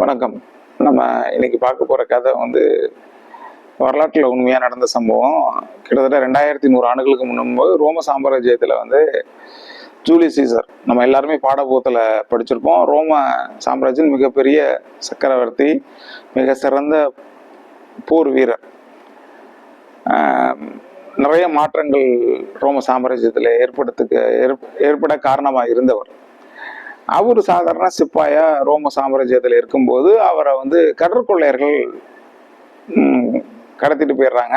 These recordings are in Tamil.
வணக்கம். நம்ம இன்னைக்கு பார்க்க போகிற கதை வந்து வரலாற்றில் உண்மையாக நடந்த சம்பவம். கிட்டத்தட்ட ரெண்டாயிரத்தி நூறு ஆண்டுகளுக்கு முன்பு ரோம சாம்ராஜ்யத்தில் வந்து ஜூலி சீசர் நம்ம எல்லாருமே பாடபோத்தில் படிச்சிருப்போம். ரோம சாம்ராஜ்யம் மிகப்பெரிய சக்கரவர்த்தி மிக சிறந்த போர் வீரர். நிறைய மாற்றங்கள் ரோம சாம்ராஜ்யத்தில் ஏற்படுத்துக்கு ஏற்பட காரணமாக இருந்தவர். அவர் சாதாரண சிப்பாயா ரோம சாம்ராஜ்யத்தில் இருக்கும்போது அவரை வந்து கடற்கொள்ளையர்கள் கடத்திட்டு போயிடுறாங்க.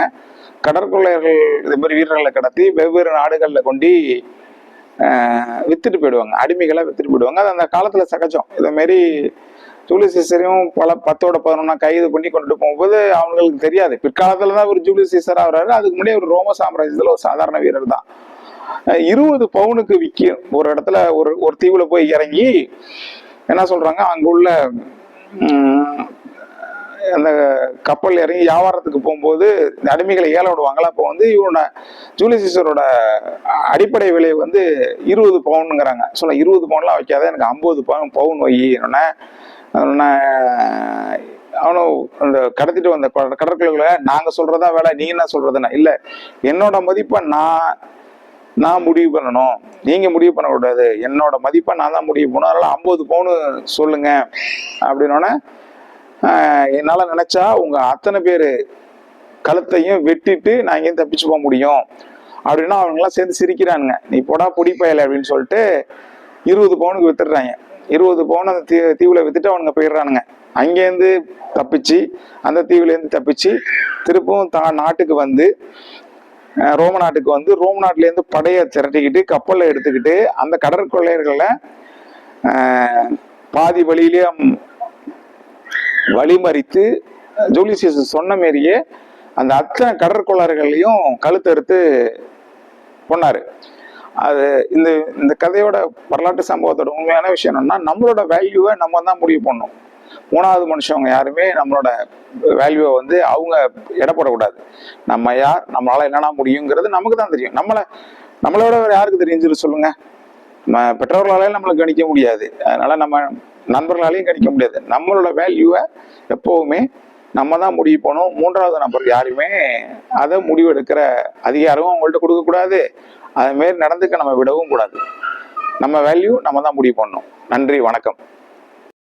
கடற்கொள்ளையர்கள் இது மாதிரி வீரர்களை கடத்தி வெவ்வேறு நாடுகளில் கொண்டு வித்துட்டு போயிடுவாங்க. அடிமைகளை வித்துட்டு போயிடுவாங்க. அது அந்த காலத்தில் சகஜம். இதே மாதிரி ஜூலி சீசரையும் பல பத்தோட பதினொன்னா கைது பண்ணி கொண்டுட்டு போகும்போது அவங்களுக்கு தெரியாது. பிற்காலத்தில் தான் ஒரு ஜூலி சீசராக ஆகுறாரு. அதுக்கு முன்னாடி ஒரு ரோம சாம்ராஜ்யத்தில் ஒரு சாதாரண வீரர் தான். இருபது பவுனுக்கு விற்கும் ஒரு இடத்துல ஒரு ஒரு தீவுல போய் இறங்கி என்ன சொல்றாங்க? அங்க உள்ள அந்த கப்பல் இறங்கி வியாபாரத்துக்கு போகும்போது இந்த அடிமைகளை ஏல விடுவாங்களா? அப்போ வந்து இவனோட ஜூலி சீசரோட அடிப்படை விலை வந்து இருபது பவுனுங்கிறாங்க. சொல்ல இருபது பவுன்லாம் வைக்காத எனக்கு ஐம்பது பவுன் பவுன் வை. என்னன்னா அவனும் அந்த கடத்திட்டு வந்த க- கடற்கரைகளை நாங்கள் சொல்றதா வேலை நீ என்ன சொல்றதுன்னா. இல்லை என்னோட மதிப்பை நான் நான் முடிவு பண்ணணும். நீங்கள் முடிவு பண்ணக்கூடாது. என்னோட மதிப்பை நான் தான் முடிவு பண்ணணும். அதனால ஐம்பது பவுனு சொல்லுங்க. அப்படின்னோடனே என்னால் நினச்சா உங்கள் அத்தனை பேர் கழுத்தையும் வெட்டிட்டு நான் இங்கேயும் தப்பிச்சு போக முடியும். அப்படின்னா அவங்களாம் சேர்ந்து சிரிக்கிறானுங்க. நீ போடா பிடிப்பயலை அப்படின்னு சொல்லிட்டு இருபது பவுனுக்கு வித்துடுறாங்க. இருபது பவுன் அந்த தீ தீவுல வித்துட்டு அவனுங்க போயிடுறானுங்க. அங்கேருந்து தப்பிச்சு அந்த தீவுலேருந்து தப்பிச்சு திருப்பவும் தான் நாட்டுக்கு வந்து ரோம நாட்டுக்கு வந்து ரோம நாட்டிலேருந்து படையை திரட்டிக்கிட்டு கப்பலை எடுத்துக்கிட்டு அந்த கடற்கொள்ளையர்களை பாதி வழியிலேயே வழிமறித்து ஜூலிசியஸ் சொன்ன மாரியே அந்த அத்தனை கடற்கொள்ளையர்களையும் கழுத்தறுத்து கொண்டாரு அது இந்த இந்த கதையோட வரலாற்று சம்பவத்தோட உண்மையான விஷயம் என்னன்னா நம்மளோட வேல்யூவை நம்ம தான் முடிவு பண்ணணும். மூணாவது மனுஷவங்க யாருமே நம்மளோட வேல்யூவை வந்து அவங்க இடப்படக்கூடாது நம்ம யார் நம்மளால என்னென்ன முடியுங்கிறது நமக்கு தான் தெரியும். நம்மளை நம்மளோட வேற யாருக்கு தெரிஞ்சிரு சொல்லுங்க? நம்ம பெற்றோர்களாலையும் நம்மளை கணிக்க முடியாது. அதனால நம்ம நண்பர்களாலையும் கணிக்க முடியாது. நம்மளோட வேல்யூவை எப்பவுமே நம்ம தான் முடிவு பண்ணணும். மூன்றாவது நபர் யாருமே அதை முடிவெடுக்கிற அதிகாரமும் அவங்கள்ட்ட கொடுக்கக்கூடாது. அதுமாரி நடந்துக்க நம்ம விடவும் கூடாது. நம்ம வேல்யூ நம்ம தான் முடிவு பண்ணணும். நன்றி வணக்கம்.